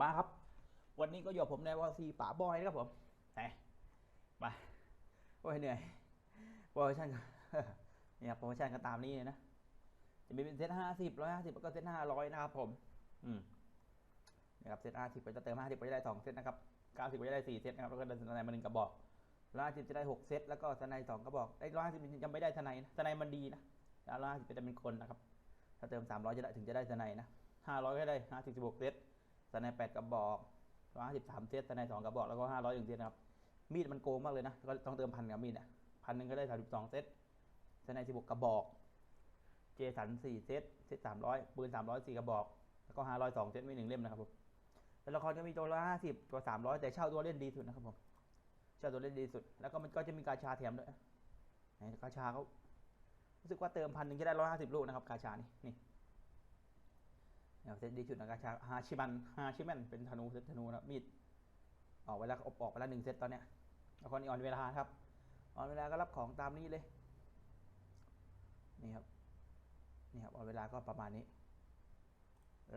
มาครับ วันนี้ก็อยู่กับผมในวอซีป่าบอยนะครับผมไหนมาโอ้ยเหนื่อยโปรโมชั่นเนี่ยโปรโมชั่นก็ตามนี้เลยนะจะมีเป็นเซตห้าสิบร้อยห้าสิบแล้วก็เซตห้าร้อยนะครับผม อืมนะครับเซตห้าสิบก็จะเติมห้าสิบก็จะได้สองเซตนะครับเก้าสิบก็จะได้สี่เซตนะครับแล้วก็เดินสไนมาหนึ่งกระบอกร้อยห้าสิบจะได้หกเซตแล้วก็สไนสองกระบอกได้ร้อยห้าสิบยังไม่ได้สไนนะสไนมันดีนะแล้วร้อยห้าสิบจะเป็นคนนะครับ ถ้าเติมสามร้อยจะได้ถึงจะได้สไนนะห้าร้อยก็ได้ห้าสิบสิบหกเซต สไนแปดกระบอกร้อยห้าสิบสามเซตสไนสองกระบอกแล้วก็ห้าร้อยหนึ่งเซตนะครับมีดมันโกงมากเลยนะก็ต้องเติมพันกับมีดอะพันหนึ่งก็ได้สามสิบสองเซตสไนสิบหกกระบอก เจสันสี่เซตเซตสามร้อยปืนสามร้อยสี่กระบอก แล้วก็ห้าร้อยสองเซตมีหนึ่งเล่มนะครับผมแล้วละครก็มีตัวละห้าสิบตัวสามร้อยแต่เช่าตัวเล่นดีสุดนะครับผมเช่าตัวเล่นดีสุด แล้วก็มันก็จะมีกาชาแถมด้วยไหนกาชาเขารู้สึกว่าเติมพันหนึ่งจะได้ร้อยห้าสิบลูกนะครับกาชานี่นี่ เนี่ยเซตดีสุดนะกาชาฮาชิมันฮาชิมันเป็นธนูเซตธนูนะมีดออกไปแล้วอบออกไปแล้วหนึ่งเซตตอนเนี้ยแล้วก็นี่ออนเวลาครับออนเวลาก็รับของตามนี้เลยนี่ครับนี่ครับเอาเวลาก็ประมาณนี้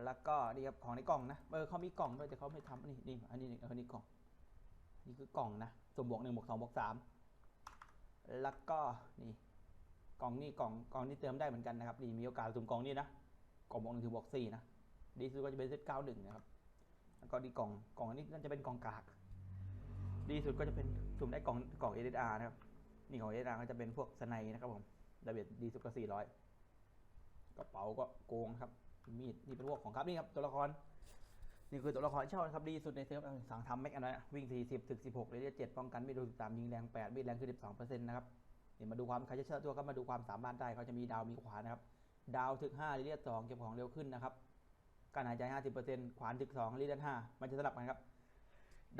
แล้วก็นี่ครับของในกล่องนะเออเขามีกล่องด้วยแต่เขาไม่ทำนี่นี่อันนี้นี่อันนี้กล่องนี่คือกล่องนะสมบวกหนึ่งบวกสองบวกสามแล้วก็นี่กล่องนี่กล่องกล่องนี่เติมได้เหมือนกันนะครับนี่มีโอกาสสุ่มกล่องนี่นะกล่องบวกหนึ่งถึงบวกสี่นะ ดีสุดก็จะเป็นเซตเก้าหนึ่งนะครับ แล้วก็ดีกล่องกล่องอันนี้น่าจะเป็นกล่องกาก ดีสุดก็จะเป็นสุ่มได้กล่องกล่องเอเดอาร์นะครับ นี่ของเอเดอาร์ก็จะเป็นพวกสไนนะครับผมดาเบียดีสุดก็สี่ร้อยกระเป๋าก็โกงครับ มีดนี่เป็นพวกของครับนี่ครับตัวละคร นี่คือตัวละครเช่านะครับดีสุดในเซิร์ฟสั่งทำแม็กอันนั้นอะวิ่ง40ถึก16เรเดีย7ป้องกันไม่โดน13ยิงแรง8มีดแรงคือ12%นต์นะครับเดี๋ยวมาดูความใครจะเช่าตัวก็มาดูความสามารถได้เขาจะมีดาวมีขวานะครับ ดาวถึก5เรเดีย2เก็บของเร็วขึ้นนะครับ การหายใจ 50%ขวานถึก2เรเดีย5มันจะสลับกันครับ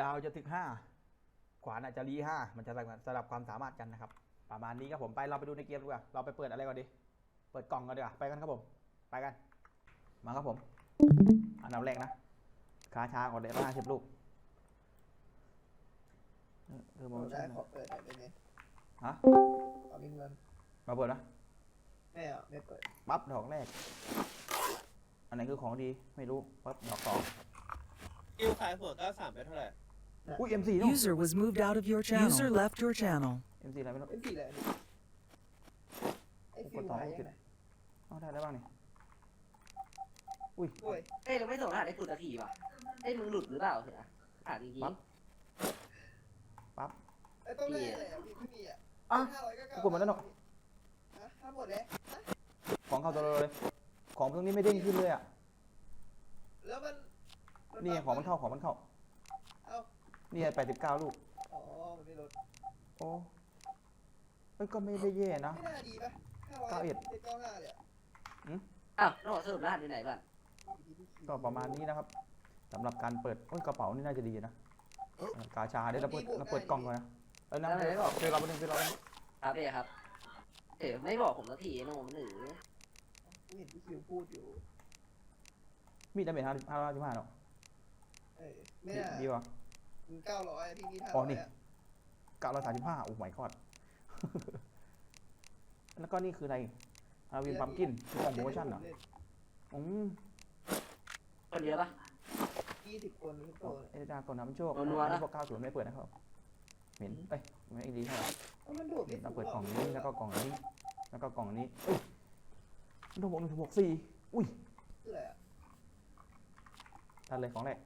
ดาวจะถึก 5 ขวานอาจจะรี5มันจะสลับสลับความสามารถกันนะครับ ประมาณนี้ครับผมไปเราไปดูในเกมดีกว่าเราไปเปิดอะไรก่อนดี เปิดกล่องกันดีกว่าไปกันครับผมไปกัน มาครับผม อันดับแรกนะคาชาก่อนเลยห้าสิบลูกเออเออโปรโมได้ชั่นขอเปิดหน่อยได้ไหมฮะขอมีเงินมาเปิดนะไม่เอาไม่เปิดปั๊บดอกแรก อันไหนคือของดีไม่รู้ปั๊บดอกสองกิวขายหัว93ไปเท่าไหร่อุ้ยเอ็มสี่นู่น User was moved out of your channel. User left your channel. เอ็มสี่อะไรไม่รู้ ไอ้สี่เลยไอ้ฟิวหายยังไงเอาได้แล้วบ้างนี่ด้วยเอ้ยเราไม่ส่งรหัสให้คุณสักทีว่ะเอ้ยมึงหลุดหรือเปล่าเนี่ยถามจริงปั๊บปั๊บ ไอ้ต้องได้อะไรอะพี่ไม่มีอะอะห้าร้อยก็เก้ากูกดมาแล้วเนอะ ฮะถ้าหมดเลยฮะของเข้าตัวเราเลย ของตรงนี้ไม่เด้งขึ้นเลยอะแล้วมันนี่ไงของมันเข้าของมันเข้าเอ้านี่นี่แปดสิบเก้าลูกอ๋อมันไม่ลดโอ้เอ้ยก็ไม่ได้แย่นะไม่น่าดีป่ะห้าร้อยเก้าเอ็ดเจ็ดเก้าห้าเลยอะๆอ้าวน้องบอกสรุปรหัสอยู่ไหนก่อนก็ประมาณนี้นะครับสำหรับการเปิดโอ้ยกระเป๋านี่น่าจะดีนะเออกาชาเดี๋ยวเราเปิดเราเปิดกล่องก่อนนะเออนะเดี๋ยวเดี๋ยวเราไปหนึ่งเดี๋ยวเราไปหนึ่งครับเอ้ครับเอ๋ไม่บอกผมสักทีโน้มหรือกู เห็นพี่ฟิวพูดอยู่มีดดาเมจห้าห้าร้อยสิบห้าเนาะเอ้ยไม่ดีน่าดีวะมึงเก้าร้อยพี่มีห้าอ๋ร้ออยนี่อะเก้าร้อยสามสิบห้าโอ้ไม่กอด แล้วก็นี่คืออะไรอาวินพัมกินคือของโปรโมชั่นเหรออืมคนเยอะปะ ยี่สิบคนทุกตัวเลยเอเดากอนน้ำโชคนัวๆนะ พวกเก้าศูนย์ไม่เปิดนะครับเหม็นเอ้ยไม่ดีเท่าไหร่เอ้ามันโดดไม่เราเปิดกล่องนี้แล้วก็กล่องนี้ แล้วก็กล่องนี้เอ้ย มันถูกบอกหนึ่งถูกบอกสี่อุ้ยคืออะไรอะทันเลยของแรก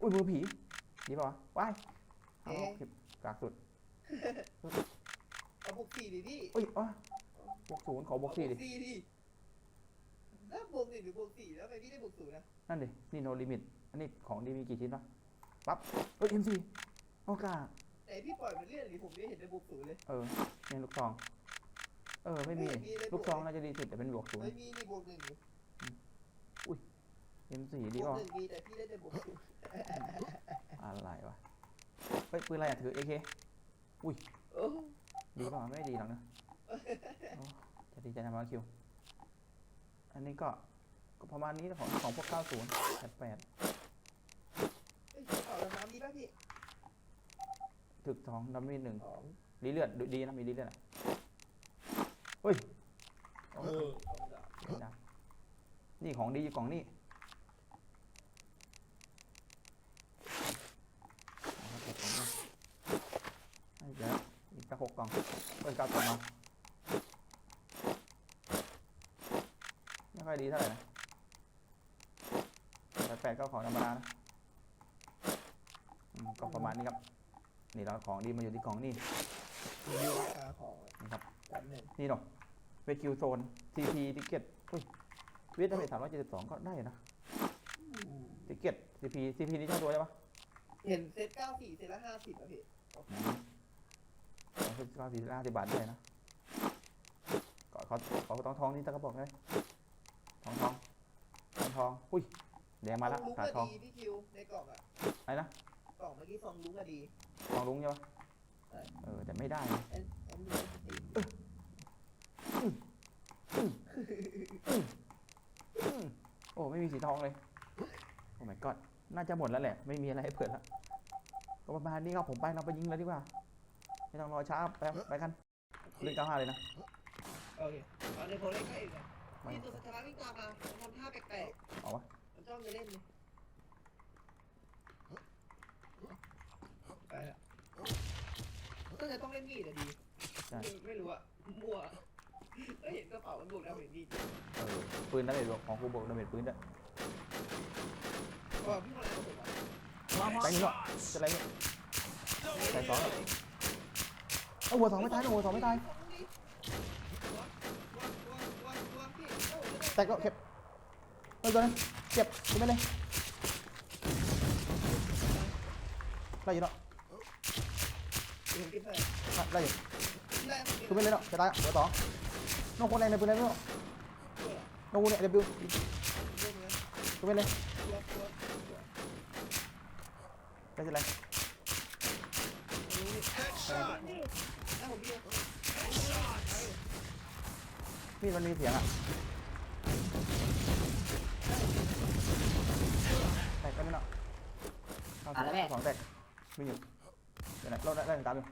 อุ้ยมือผีดีป่าวะว้ายเอาคลิปกากสุดเอาบวกสี่ดิพี่อุ้ยอ๋อบวกศูนย์ขอบวกสี่ดิเอาบวกสี่ดิแล้วบวกหนึ่งหรือบวกสี่แล้วทำไมพี่ได้บวกศูนย์นะนั่นดินี่โนลิมิตอันนี้ของดีมีกี่ชิ้นวะปั๊บเอ้ยเอ็มซีโอกาไหนพี่ปล่อยมันเลื่อนหรือผมไม่เห็นได้บวกศูนย์เลยเออเนี่ยลูกซอง เออไม่มีไม่มีเลย ลูกซองน่าจะดีสุดแต่เป็นบวกศูนไม่ย์มีนี่บวกหนึ่งอยู่เอ็มซีบดีวกป่ะหนึ่งมีแต่พี่ได้แต่บวกศูนย์อะไรวะเฮ้ยปืนอะไรอะถือเอเคโอ้ดีป่ะไม่ดีหรอกนะโอ้จะดีใจทำมาคิว อันนี้ก็ก็ประมาณนี้นะของของพวก 90 88เอ้ยเอาแล้วน้ำมีป่ะพี่ถึกทองดัมมี่หนึ่งสองรีเลือดดูดีนะมีรีเลือดอะ เฮ้ยนี่ของดีของนี่เดี๋ยวอีกสักหกกล่องเปิดกลับกล่อมาไม่ค่อยดีเท่าไหร่นะแต่แปดก็ของธรรมดานะก็ประมาณนี้ครับ นี่เราของดีมาอยู่ที่ของนี่ดีรของนะครับ นึงนี่เนาะเวคิวโซน CP ติเก็ตอุ้ยเวทได้ไปสามร้อยเจ็ดสิบสองก็ได้นะติเก็ต CP CP นี่ช่างตัวใช่ปะเห็นเซตเก้าสี่เซตละห้าสิบอะพี่สองสิบเก้าสี่สิบห้าสิบบาทได้นะก็เขาเขาทองทองนี่ตะกระบอกเลยทองทองทองทองอุ้ยแดงมาละฟองลุงขาก็ทองดีพี่คิวในกล่องอะอะไรนะกล่องเมื่อกี้ฟองลุงก็ดีทองลุงใช่ปะใช่เออแต่ไม่ได้ นะไอ้ไอ้นี่ก็ดีอืมโอ้ไม่มีสีทองเลย โอ้ my god น่าจะหมดแล้วแหละ ไม่มีอะไรให้เปิดแล้วก็ประมาณนี้ครับผมไปเราไปยิงเลยดีกว่า ไม่ต้องรอช้าไปไปกันเล่นเก้าห้าเลยนะโอเคเอาในโพลเล่นใกล้อีกนะไม่นี่ตัวสัตว์วิ่งตามมามันทำท่าแปลกเอาวะๆมันจ้องจะเล่นเลยไปละก็จะต้องเล่นมีดอะดี ใช่ไม่ไม่รู้อะมั่วก็เห็นกระเป๋ามันบวกดาเมจมีดเออปืนนั่นเลยของกูบอกดาเมจปืนด้วยก็พี่คนไหนผมอะใส่นี่ก็จะอะไรเนี่ย ใส่สองแล้วเอาหัวสองไม่ตายนะหัวสองไม่ตายแตกแล้วเก็บไปตัวนึงเก็บกูไม่เลยได้อยู่เนาะได้อยู่ กูไม่เลยเนาะจะตายอะหัวสอน้องคนแรงในปืนแรงไม่เนาะน้องกูเนี่ยเดบิวกูไม่เลยได้จะไรมีดมันมีเสียงอะแตกกันไม่เนาะเอาสองแตกมีอยู่เดี๋ยวนะเราได้ได้ตามอยู่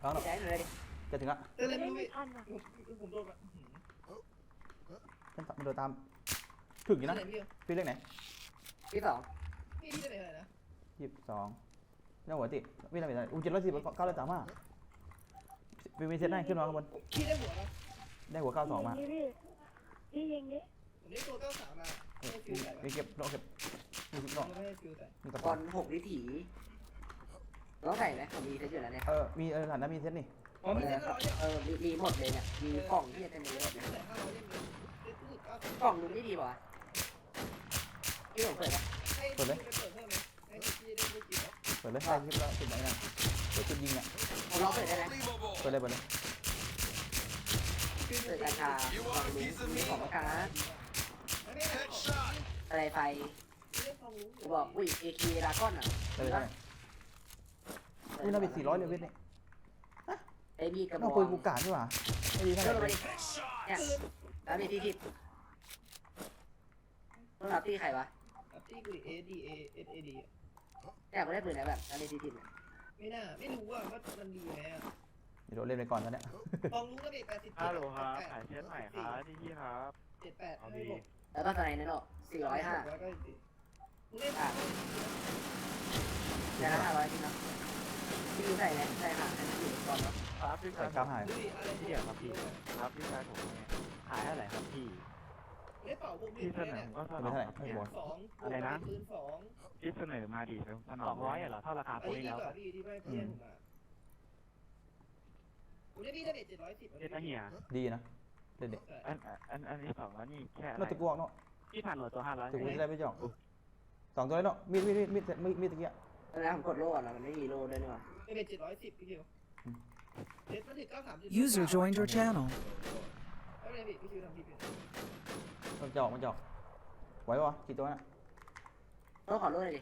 เอาเนาะใช้เลยดิจะถึงละเล่นไม่ทันผมโดนแบบมันมันโดนตาม ถึงอยู่นะพี่พี่เลขไหนที่สองพี่ที่ไหนนะยี่สิบสองนี่หัวติวิ่งอะไรอุ้ยเจ็ดร้อยสิบเก้าร้อยสามห้าเป็นมีเซตได้ขึ้นมาข้างบนพี่ได้หัวนะได้หัวเก้าสองมาพี่พี่ยิงดิผมได้ตัวเก้าสามมาให้ฟิวใส่มีเก็บโลเก็บมีสิบโลไม่ให้ฟิวใส่มีกระบอป๋องลหกวิถี ต้องใส่ไหมผมมีเซตอยู่แล้วเนี่ยเออ มีเออฐานนั้นมีเซตนี่ อ๋อมีเส้นร้อยเนี่ยเออมีมีหมดเลยเนี่ยมีกล่องที่จะเต็มเลยหมดเลยใส่ห้าร้อยเล่มเลยเส้นรู้สึกเก้าสิบกล่องดูไม่ดีป่ะที่ผมเปิดนะให้พี่ไปเปิดเพิ่มไหมให้พี่ได้ลูกกี่เปิดเลยได้คลิปแล้วจุดไหนนะเปิดจุดยิงอะผมลองเปิดได้ไหมเปิดเลยเปิดเลยเปิดราคาลองดูมีของประกันอะไรไฟกูบอกอุ้ยเอคีดากอนอะเลยได้ อุ้ยน่าเป็นสี่ร้อยเลยเวทนี่ไอ้มีกระบน้อองกปืนกูกาดใช่ป่ะไม่ดีเท่าไหเพิ่ร่มเลมายดิเนี่ยแล้วมีที่ทิพต้องรับที่ใครวะที่กูเอดีเอเอสเอดีเนี่ยผมได้ปืนไหนแบบแล้วมีที่ทิพไม่น่าไม่รู้ว่าว่ามันดีไหมอะเดี๋ยวเล่นไปก่อนตอนเนี้ยลองรู้ก็ได้แปดสิบฮัลโหลครับขายเช็ดใหม่ครับที่พี่ครับ เจ็ดแปดเอาไม่ดีบอกแล้วก็สไนนั่นหรอสี่ร้อยห้าแล้วก็สิมึงเล่นแต่ละห้าร้อยจริงเนาะ พี่ใส่ไหมใส่ค่ะอันนี้อยู่ก่อนครับพี่ชายกล้ามหายดูดิอะไรพี่เดียวครับพี่ครับพี่ชายผมเนี่ยขายอะไรครับพี่เล่นเป่าพวกนี้พี่เสนอผมก็เสนอเท่าไหร่ไม่บอกสองอะไรนะปืนสองพี่เสนอมาดีแล้วสองร้อยเหรอเท่าราคาอันปุ๋ยนี้แล้วกว่าพี่ที่ไม่เพี้ยนมาผมได้พี่ได้เจ็ดร้อยสิบเจ็ดนะเฮียดีนะเด็ดเด็ดอันอันอันนี้สองร้อยนี่แค่อะนอกไรตะกวกเนาะพี่ผ่านโหลดตัวห้าร้อยถึงกูจะได้ไม่จ่องสองตัวเลยเนาะมีดมีดมีดมีดตะเกียตอนนั้นผมกดโล่อะมันไม่มีโล่ด้วยนี่หว่า ไม่เป็นเจ็ดร้อยสิบพี่คิวเจ็ดมันถึงเก้าสาม User joined your channel. ไม่เป็นไรพี่พี่คิวทำผิดเป็นมันจอกมันจอกไหวปะกี่ตัวน่ะโล่ขอโล่เลยดิ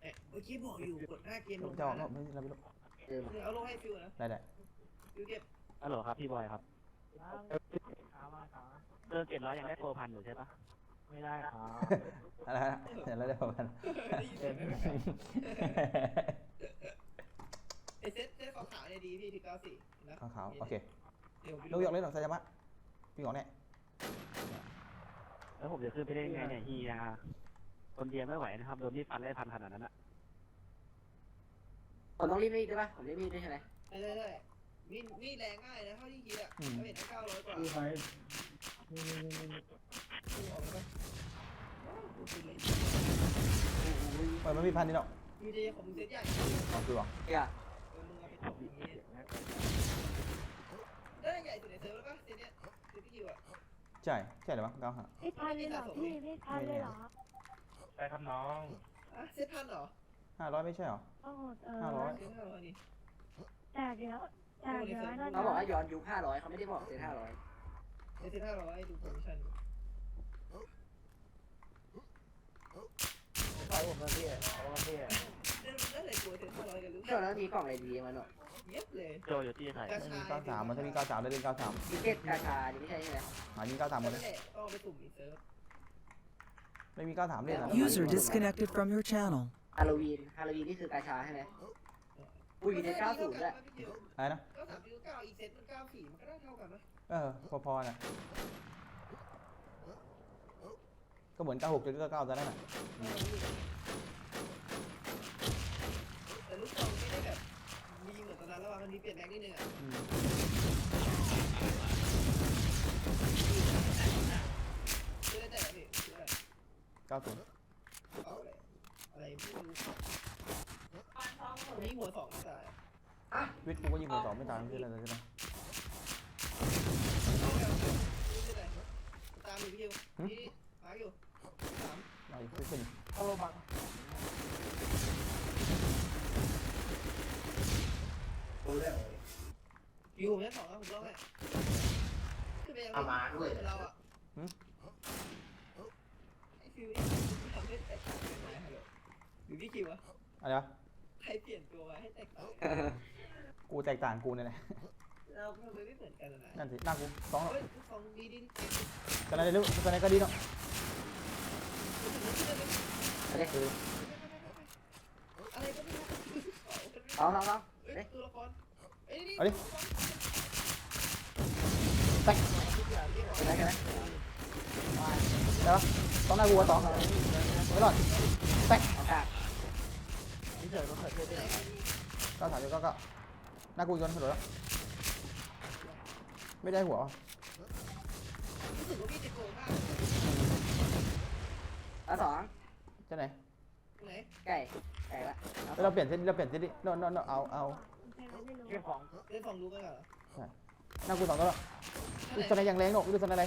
เอ๊ะเมื่อกี้บอกอยู่กดหน้าเกมลมันงจอกมาเนาะไม่เราไม่รู้เออเอาลงให้ฟิวนะได้ได้ฟิวเก็บฮัลโหลครับพี่บอยครับเดินเจ็ดร้อยยังได้โปรพันอยู่ใช่ปะไม่ได้ครับอะไรนะเดี๋ยวเราได้ประมาณ ไอเซ็ตเซ็ตขาวๆเนี่ยดีพี่ถึงเก้าสี่นะขาวๆโอเคเดี๋ยวลูกอยากเล่นหรอไซยามะพี่หงอเนี่ยแล้วผมจะขึ้นไปได้ไงเนี่ยเฮียคนเดียวไม่ไหวนะครับโดนมีดฟันไล่พันขนาดนั้นอะผมต้องรีบมีดด้วยปะผมรีบมีดด้วยใช่ไหมได้ได้ได้มีดมีดแรงง่ายนะเท่าที่คิดอะอืมเราเห็นตั้งเก้าร้อยกว่าดูไปดูออกไหมว้าวดูสิเลยเปิดมันมีพันนี่หรอกมีเดียของมึงเซ็ตใหญ่เอาคือหรอเฮียเออมึงเอา ได้ใหญ่สุดในเซิร์ฟแล้วป่ะเซตเนี้ยเซตพี่คิวอะใช่ใช่หรือวะเก้าห้าไม่ทันเลยเหรอพี่ไม่ทันเลยเหรอใช่ครับน้องอะเซตพันเหรอห้าร้อยไม่ใช่เหรอโอ้โหเออห้าร้อยเซ็ตห้าร้อยนี่แต่เดี๋ยวแต่เดี๋ยวเขาบอกว่าย้อนยุคห้าร้อยเขาไม่ได้บอกเซ็นห้าร้อยเซตห้าร้อยดูโปรโมชั่นไปผมนะพี่เอาพี่ เล่นเล่นอะไรตัวเซ็ตห้าร้อยกันรู้ช่วมีกล่องอะไรดีมันเนาะเย็บเลยโจอยู่ที่ไหนไม่มีเก้าสามมันถ้ามีเก้าสามได้เล่นเก้าสามมีเก็ตกาชานี่ไม่ใช่ใช่ไหมหายิงเก้าสามหมดเลยไม่มีเก้าสามเล่นอะ User disconnected from your channel. ฮาโลวีนฮาโลวีนนี่คือกาชาใช่ไหมอุ้ยมีเน็ตเก้าศูนย์ด้วยอะไรนะเก้าสามเก้าอีกเซ็ตมันเก้าสี่มันก็ได้เท่ากันไหมเออพอๆน่ะก็เหมือนเก้าหกจนเก้าเก้าตอนนั้นน่ะ ลูกซองไม่ได้แบบมีเหมือนตอนนั้นแล้วว่ามันมีเปลี่ยนแบงค์นิดนึงอะอืมชื่ออะไรแต่พี่ชื่ออะไรเก้าศูนย์เอาอะไรอะไรไม่รู้วันนี้หัวสองไม่ตายวิทย์กูก็ยิงหัวสองไม่ตายไม่ใช่อะไรเลยใช่ไหมตามอยู่พี่คิวนี่มาอยู่สามเอาอีกขึ้นเข้าโรง พยาบาลอยู่ผมชั้นสองแล้วผมเล่าให้ขึ้นไปยังไงมาด้วย เราอะไอ้ฟิวทำให้แตกต่างกันไหมฮัลโหลอยู่พี่คิวอะอะไรวะใครเปลี่ยนตัวมาให้แตกต่างกูแตกต่างกูเนี่ยแหละเราทำไมไม่เหมือนกันล่ะนะนั่นสิหน้ากูสองหรอกเฮ้ยของดีดีตอนไหนเร็วตอนไหนก็ดีเนาะอะไรก็ไม่รู้เอาเอาเอา เอ้ยตัวละครเอ้ยนี่เอาดิเป็นไรกันนะได้ปะสองหน้ากูกับสองไม่รอดเอากานี่เฉยต้องเกิดเทศได้เก้าสามเก้าเก้าหน้ากูย้อนถนนแล้วไม่ได้หัววะรู้สึกว่าพี่จะโกงมากเอาสองจะไหนไหนไก่ ไก่ละแล้วเราเปลี่ยนเส้นเราเปลี่ยนเส้นดิโน่นโน่นเอาเอาไม่รู้เก็บของเล่นสองรู้กันเหรอหน้ากูสองตัวแล้วดูสไนอย่างแรงเนาะดูสไนอะไร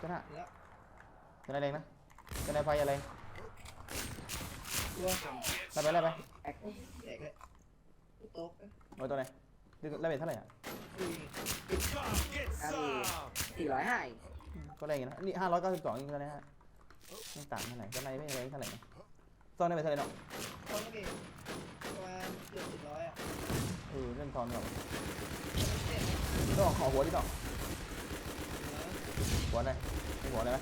จะหน้าแล้วสไนแรงนะสไนไฟอะไรตัวไล่ไปไล่ไปแอกแตกเลยโต๊ะเอาตัวไหนดูไล่ไปเท่าไหร่อะอันนี้สี่ร้อยห้าก็แรงอยู่นะนี่ห้าร้อยเก้าสิบสองยังไงนะฮะไม่ต่างเท่าไหร่สไนไม่แรงเท่าไหร่นะ ซอนได้ไปเท่าไหร่เนาะตอนนี้ประมาณเกือบสิบร้อยอะเออเล่นซอนก่อนต้องขอหัวดิต่อหัวไหนมีหัวไหนไหม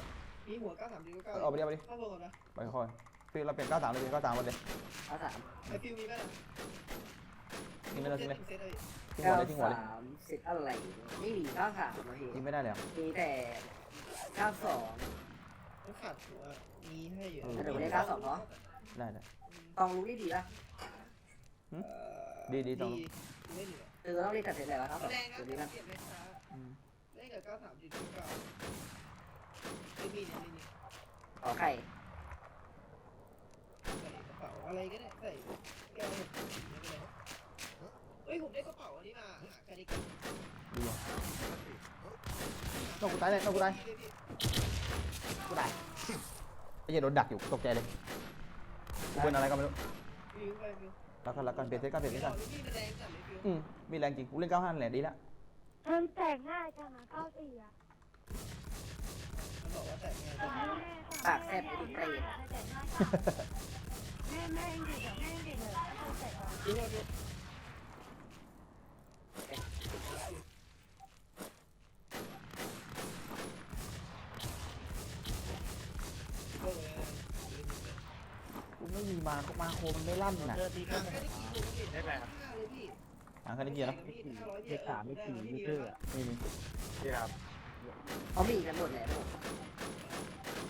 มีหัวเก้าสามดีก็เก้าเอาไปดิเอาไปดิเข้าลงกันนะไปค่อยคือเราเปลี่ยนเก้าสามเลยเป็นเก้าสามหมดเลยเอาสามไอฟิวมีไหมล่ะทิ้งไม่ได้ทิ้งเลยเซตเลยทิ้งหัวเก้าเลยทิ้งหัวเลยสามสิบอะไรไม่มีเก้าสามมาเห็ทิ้งไม่ได้เลยอะมีแต่เก้าสองมันขาดหัวมีให้เยอะเออเดี๋ยวได้เก้าสองเหรอ ได้ได้กองรู้ดีดีละดีดีสองเล่นอยู่เออต้องรีบตัดสินใจแล้วครับแรงนะตัวนี้นะเปลี่ยนไม่ช้าอืมเล่นกับเก้าสามจุดเก้าไอมีเนี่ยนี่ขอไข่ใส่กระเป๋าอะไรก็ได้ใส่แก้วไม่เป็นไรเฮ้ยผมได้กระเป๋าอันนี้มาหากันอีกดีอะนกกูตายเลยนกกูตายกูตายไอ้เหี้ยโดนดักอยู่ตกใจเลย กูเป็นอะไรก็ไม่รู้ฟิวไปฟิวแล้วก็แล้วกันเปลี่ยนเซตกันเปลี่ยนเซตกันพี่มันแรงจัดเลยฟิวอืมมีแรงจริงกูเล่นเก้าห้าแหละดีละมันแตกง่ายจังอะเก้าสี่อะมันบอกว่าแต่ไงแต่แม่ปากแซ่บไปดิเปรตแม่แม่ยังอยู่กับแม่ยังอยู่เลยไม่แตกหรอก ฟิวว่าฟิวโอ้ย กู ไม่มีมามาโคมันไม่ลั่นน่ะเจอทีก็หากันอีกกี่ตัวพี่ได้แบบห้าเลยพี่หาคันนี้เกียร์นะเด็กสามไม่ขี่ไม่เชื่อไม่มีที่ครับเขามีกันหมดแหละพวก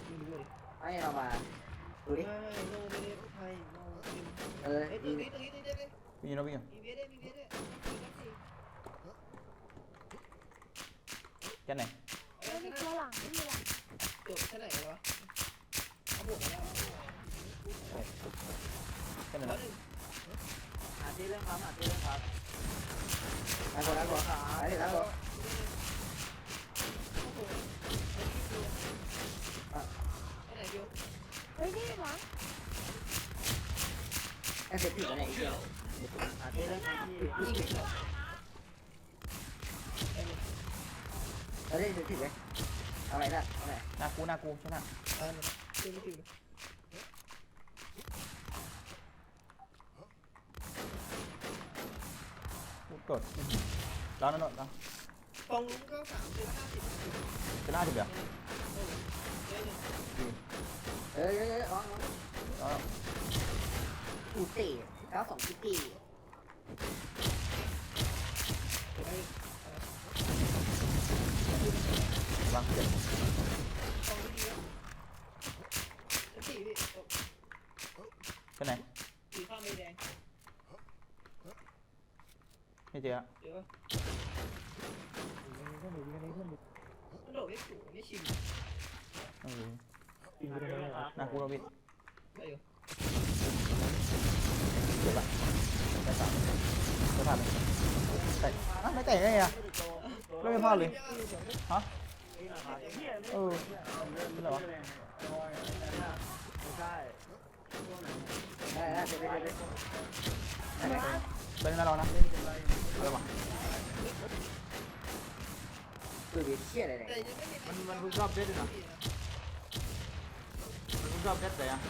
ไม่รู้เลยให้เรามาดูดิไม่โนไม่ได้ไทยโนเออเอ้ยตรงนี้ตรงนี้ตรงนี้ได้ไหมมีวิ่งอยู่นะวิ่งอยู่มีเวียดด้วยมีเวียดด้วยมีกัสี่แกนไหนเอ้ไม่ยมีตัวหลังไม่มีหลังจบเท่าไหร่แล้ววะเอาบวกมาแล้ว แกนไหนแล้วนะหนึ่งหาที่เล่นครับหาที่เล่นครับไอ้คนนั้นบอกไอ้เด็กนั้นบอกโอ้โหไปไหนบิวเฮ้ยนี่หลังไอ้เสร็จผิดอะไรอีกเดียวหาที่เล่นครับพี่ยิงอีกแล้วไปเลยแล้วได้เสร็จผิดเลยอะไรนะอะไรนากูนากูใช่ไหมเอา เลยยิงไม่ถึงกูกดร้อนนั่นร้อนกองลุ้มก็สามเป็นห้าสิบจะหน้าจุดเดียวเออเยอะเลยเอ้ยเอ้ยเอ้ยร้องร้องร้อนกูเตะเก้าสองกูเตะวางเจ็บ กองดีแล้วสี่พี่ แกนไหน สีข้าวไม่แดง ไม่เจอเดี๋ยวมีเพื่อนหนึ่งมีเพื่อนหนึ่งมันโดดไม่สูงไม่ชิมเออมีเพื่อนหนึ่งครับหน้ากูเราวิ่งไปอยู่เจ็บปะได้สามไม่พลาดเลยแต่อะไม่แต่งไงอะไม่ไม่พลาดเลยฮะเออเป็นไรวะไม่ใช่ได้ได้เสร็จเสร็จเสร็จได้ไหม เป็นหน้าเรานะเอาเลยว่ะคือเบียเชี่ยอะไรเนี่ยแต่ยังไม่เห็นมันมันคุณชอบเด็ดด้วยนะมันคุณชอบเด็ดเลยอะ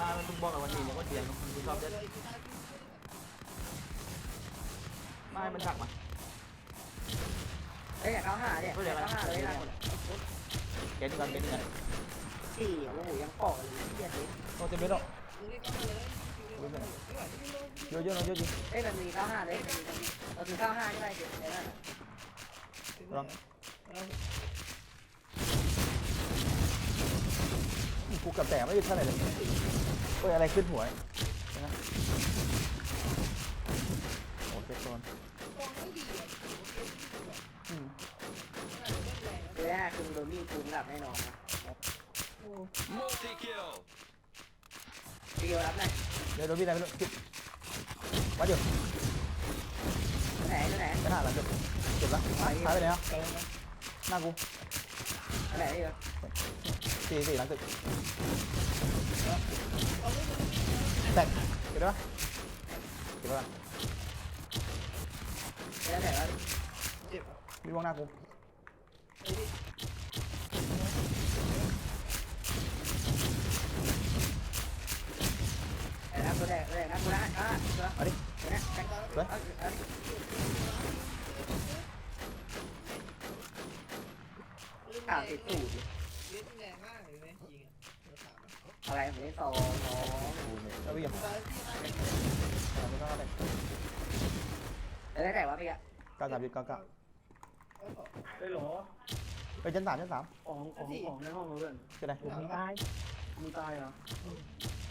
มามันคุณบอกกับวันนี้เนี่ยว่าเสียงมันคุณชอบเด็ดมาให้มันถักมาเอ้ยเก้าห้าเนี่ยเก้าห้าเลยนะเกณฑ์กันเกณฑ์กันสี่โอ้โหยังปอกเลยเชี่ยเลยโอ้เต็มไปหรอกมึงนี่ก็มา เลยไม่ไหวไม่ลงเยอะเยอะเยอะจริงเอ้ยมันมีเก้าห้าเลยเราคือเก้าห้าใช่ไหมเด็กในนั้นลองกูกับแต่ไม่ได้เท่าไหร่เลยโอ้ยอะไรขึ้นหัวนะโอ้เจ็บโดนกองไม่ดีอะอืมคือแรกคือโดนมีกูหลับแน่นอนนะ Multi-kill. พี่เกียวรับหน่อย เดี๋ยวโดนพี่อะไรไม่รู้คิดวัดอยู่ไหนไหนไปหน้าหลังจบเจ็บแล้ วหายไปไหนอะหน้ากูไหนเดียวสี่สี่หลังตึกแตกเก็บได้ปะเก็บได้ปะแล้วไหนะเจ็บมีวงหน้ากูนะตัวแรกตัวแรกนะตัวแรกอะเอาดิตัวแรกแรกข่าวติดสูตรเล่นแรงมากเลยไหมยิงอะอะไรผมได้องสองเอาวิ่งตอนที่ตายเอาไม่ต้เลยแล้วไหนวะพี่อะเก้าสามจุดเก้าเก้าไปหรอไปชั้นสามชั้นสามของของของในห้องเพื่อนจะได้มึงตายมึงตายเหรอ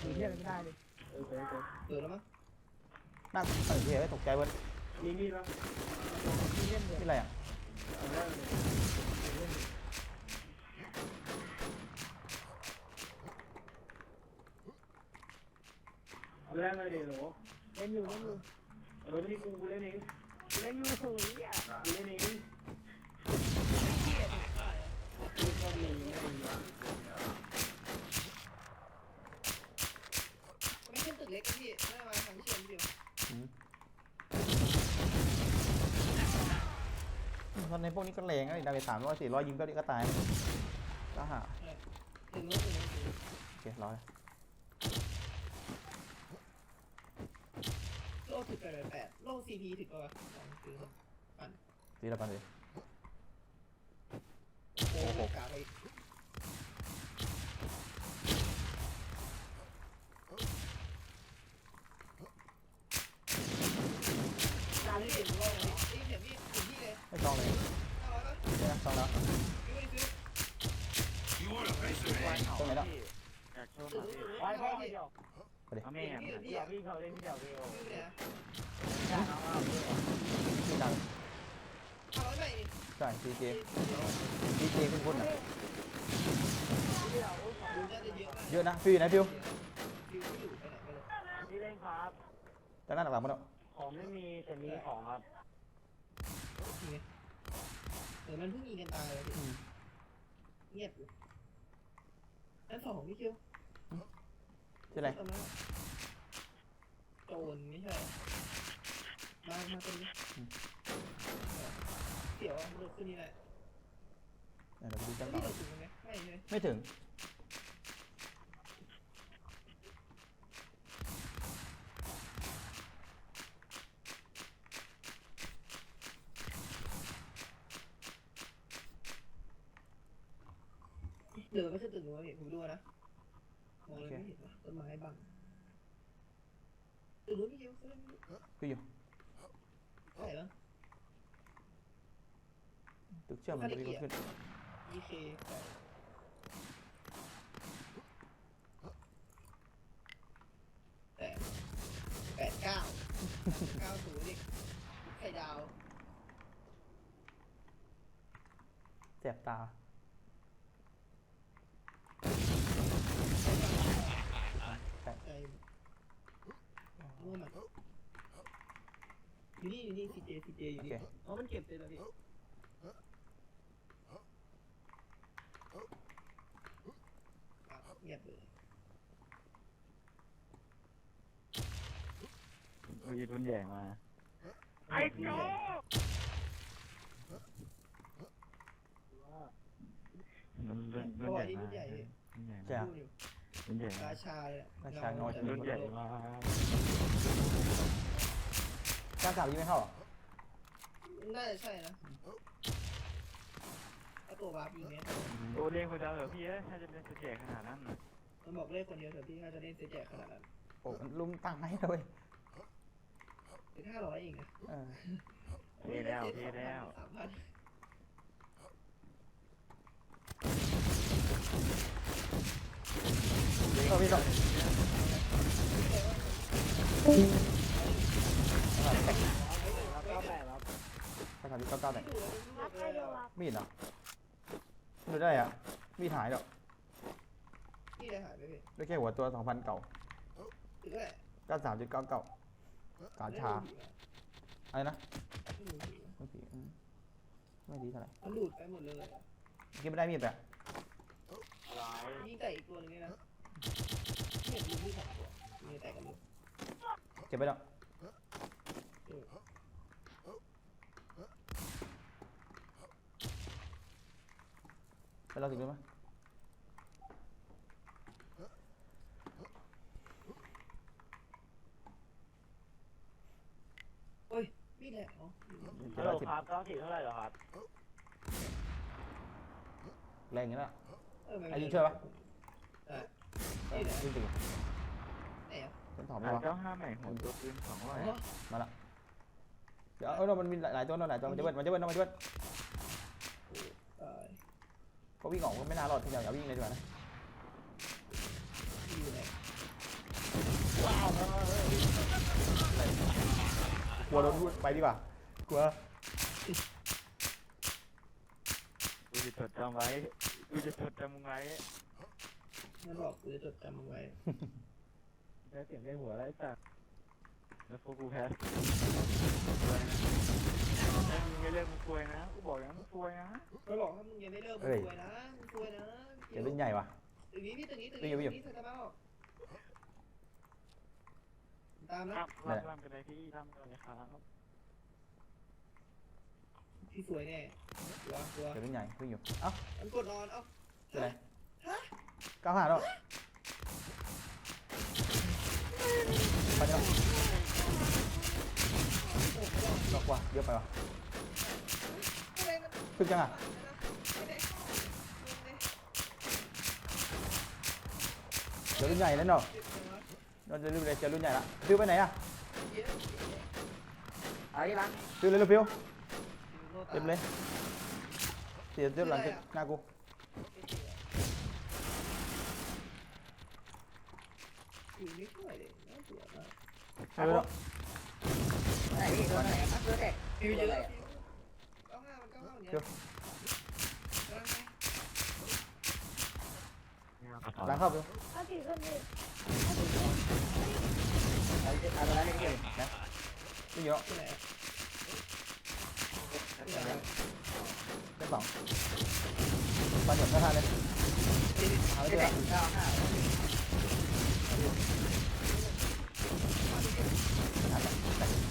มึงเที่ยไม่ได้เลย เออเออเออเปิดแล้วมั้งหน้าเออเหี้ยตกใจเว้ยมีมีดปะนี่อะไรอะเอาได้เลยเอาแรกเลยเดี๋ยวเล่นอยู่เล่นอยู่เออนี่กูเล่นเองเล่นอยู่สูงอะกูเล่นเองก็มีไม่มีไม่ขึ้นตึกเล็กพี่ไม่มาทางเชื่อมเดียวตอนในพวกนี้ก็แรงนะดาเมจสามร้อยสี่ร้อยยิงก็ดีก็ตายก็หาถึงนู้นถึงนู้นโอเคร้อยโลถึงแปดแปดโลซีพีถึงป่ะคือตีละปันเลยโอ้โหกาไปการเล่นว่านี่เห็นพี่ถึง พี่เลยไม่ต้องเลยช่องแล้วไม่ซื้อ You want a piece of me? ตรงไหนแล้วอยากโชว์หน่อยพี่ไปพ่อไม่เดียวเอาแม่งเดียวพี่เขาเล่นพี่เดียวเดียวอยู่เนี่ยเอาเอาชื่อดังใช่ซีเจซีเจคุณคุณอะดูน่าจะเยอะนะฟิวอยู่ไหนฟิวฟิวนี่เล่นครับแต่หน้าหลังๆมันเนาะของไม่มีแต่มีของครับ เดี๋ยวมันเพิ่งยิงกันตายเลยพี่เงียบอยู่อันสองของพี่คิวชื่ออะไรทำไมวะโจรไม่ใช่มามาตรงนี้เสียวอะรถขึ้นนี่แหละเดี๋ยวเราไปดูแล้กัวนต่พี่อเราถึงไหมไม่ใช่ไม่ถึง เดินไม่ขึ้นตึกหนูพี่ผมดูนะมองเลยไม่เห็นว่ะต้นไม้บังตึกหนูพี่คิวขึ้นฟิวอยู่เท่าไหร่บ้าง ตึกเชื่อมมันจะมีรถขึ้น EK แปดแปดเก้าเก้าศูนย์อีกไข่ดาว แสบตา ใจมั่วมัน อยู่นี่อยู่นี่ CJ CJ อยู่นี่ โอเค อ๋อ มันเก็บเลยแล้วพี่อ้าวเงียบเลยมีรุ่นใหญ่มาไอ้โจ้รุ่นรุ่นรุ่นใหญ่มารุ่นใหญ่ใช่มาอะดูดิรุ่นใหญ่รามาชาเลยอะราชาเงารุ่นใหญ่มา กล้าสาวยิงไม่เข้าเหรอน่าจะใช่นะถ้าตัววาร์ปอยู่เนี้ยโอ้เลี้ยงคนเดียวเหรอพี่เอ้ยถ้าจะเป็นสุดใหญ่ขนาดนั้นน่ะมันบอกเลขคนเดียวเถอะพี่น่าจะเล่นเซตแจกขนาดนั้นโอ้มันลุมตังค์ให้เลยถึงห้าร้อยเองนะเออเท่แล้วเท่แล้วสามพันก็พี่ต้อง เก้าแปดครับ ไป ทำที่เก้าเก้าแต่รับให้ดูครับมีดเหรอไม่ได้อะ มีดหายหรอพี่ได้หายไปพี่ได้แค่หัวตัวสองพันเก่าถึงแหละเก้าสามจุดเก้าเก้ากาชาอะไรนะไม่ผีอะไม่ผีอืมไม่ดีเท่าไหร่มันดูดไปหมดเลยอะกินไม่ได้มีดไปอะยิงแต่อีกตัวหนึงเนี่ยนะเนี่ยมีที่สองตัวมีแต่กันดูเจ็บไปแล้ว ไปเราถึงได้ไหมมีแหละอ๋อเจ็ฮัดลโหลร้อยสิบครับเก้าสี่เท่าไหร่เหรอครับแรงอย่างนี้แล้วเออม่ไอ้ยิงช่วยปะได้เออยิงถึงไหนอะฉันถอดไม่หาวะเจ้าห้าใหม่หัวตัวปืนสองร้อยอ๋อมาละเดี๋ยวเออมันมีหลายตัวหลายตัวมันจะเบิ้ลมันจะเบิ้ลมันจะเบิ้ลตาย ก็วิ่งออกก็ไม่น่ารอดทีเดียวอย่าวิ่งเลยดีกว่านะอยู่ไหนกลัวโดนพูดไปดีกว่ากลัวกูจะจดจำไว้กูจะจดจำไว้มันบอกกูจะจดจำมึงไว้ได้เสียงในหัวแล้วไอ้สัตว์แล้วพวกกูแพ้ ถ้ามึงไม่เลิกมึงป่วยนะ กูบอกอย่างนั้นมึงป่วยนะมันบอกถ้ามึงยังไม่เลิกมึงซวยนะมึงซวยนะเดี๋ยวเล่นใหญ่ว่ะตึกนี้พี่ตึกนี้ตึกวิ่นี้งอยู่ตึกนี้ใส่ตะเบ้าตามนะรับรับรับกันเลยพี่รับกันเลยครับพี่สวยแน่กลัวกลัวเดี๋ยวเล่นใหญ่วิ่งอยู่เอ้ามันกดนอนเอ้าเป็นไรเก้าห้าแล้วไปแล้ว ดอกว่าเยอะไปว่ะอะไรมันขึ้นจังอะไม่ได้เดี๋ยวรุ่นใหญ่แล้วเนาะเราจะรีบเลยเจอรุ่นใหญ่ละฟิวไปไหนอะเอาที่รังฟิวเลยเร็วฟิวเต็มเลยเสียเจ็บหลังจากหน้ากูยิงไม่ช่วยเลยน่าเบื่อมาก ไหนพี่ตัวไหนครับตัวไหนฟิวเยอะเก้าห้ามันเก้าห้าเนี่ยกำลังไหมล้างเข้าไปเอาผีขึ้นดิเอาผีขึ้นเอาไปเอาไปแล้วให้เก่งนะไม่เยอะที่ไหนได้สองปันหยดก็ท่าเลยเอาไปเถอะเก้าห้าหันหลัง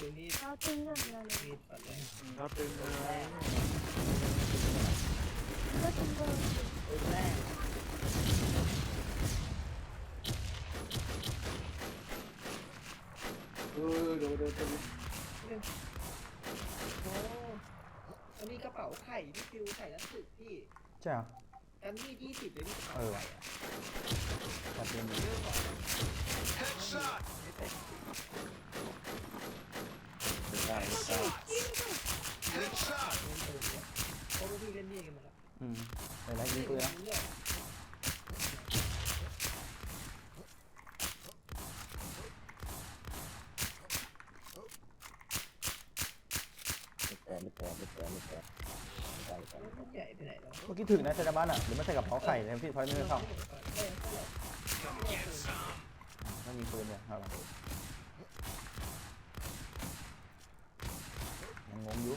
ดึงอย่างเดียวเลยนะที่ทันตีนโพ่งเดี๋ยวนี้เอาถึงอย่างเดียวเลยมีปัดเลยเขาตึงเลยก็ถึงเลยปืนแรกดูดูดูดูโอ้อันนี้กระเป๋าไข่พี่ฟิวไข่นักศึกพี่ใช่เหรออันนี้ยี่สิบเลยพี่กระเอเป๋าอไข่อะจัดเต็มเยอะกว่า ได้ได้เพราะว่าพี่เล่นนี่กันหมดแล้วอืมไปไล่ยิงปืนแล้วเลือกแต่ไม่แต่ไม่แต่ไม่แต่มันใหญ่ไปไหนแล้วเมื่อกี้ถึงนะใส่ในบ้านอะหรือไม่ใส่กับเผาไข่เลยพี่พอยไม่ได้เข้า เออเท่าไหร่ ต้องยิงปืนเนี่ยเอาละยังงงอยู่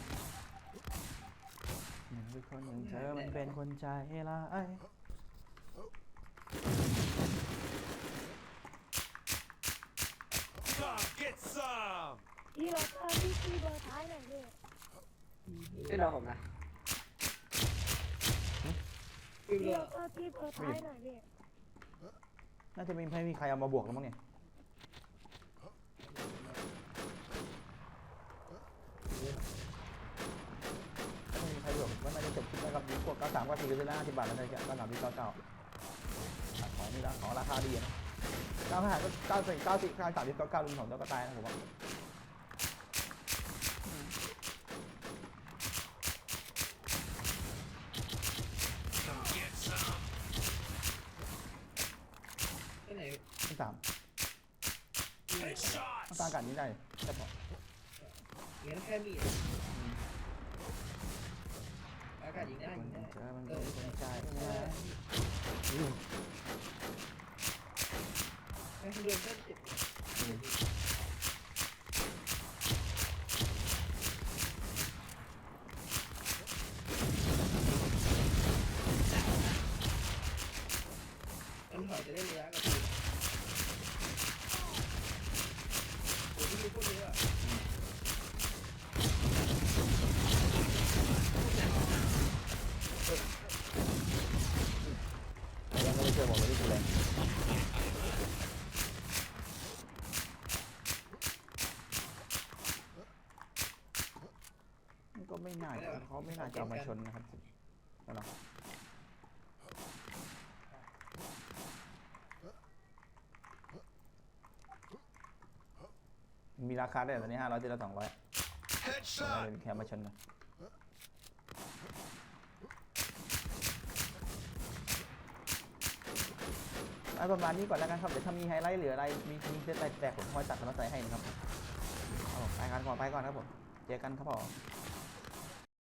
ยังเป็นคนอย่างเธอมันเป็นคน ใจร้ายที่เราเออที่ที่เบอร์ท้ายหน่อยดิขึ้นรอผมนะพี่เลือเรากเออที่เบอร์ท้ายหน่อยดิน่าจะม่ไม่มีใครเอามาบวกแล้วมั้งเนี่ยไม่มีใครบวกว่าน่าจะจบคลิปนะครับ ดีพวก93ก็คือละ50บาทแล้วใช่ไหมก็3ที่99ของนี่ละของราคาดีนะ95ก็94 94 93ที่99ลุงของเจ้าก็ตายนะผมว่า ที่ไหน ที่สามต้องการการนี้ได้แค่พอ เงี้ยแค่มีดอากาศยิงได้ คน ยิงได้ เจอมัน เอ เป็น อ คนใจ เอ นะ อไอ้คนเดินก็เจ็บ มันถอยจะได้ระยะกับทีโอ้ยมีพวกนี้อะแล้วก็ไม่เจอบอกเลยที่กูแรงมันก็ไม่น่าเขาไม่น่าจะเอามาชนนะครับเอาเนาะมีรา คาได้ตอนนี้ห้าร้อยทีละสองร้อยเป็นแค่มาชนกันเอาประมาณนี้ก่อนแล้วกันครับเดี๋ยวถ้ามีไฮไลท์หรืออะไรมีมีเซตอะไรแตกผมคอยตัดมาใส่ให้นะครับเอาผมไปกันก่อนไปก่อนครับผมเจอกันครับผม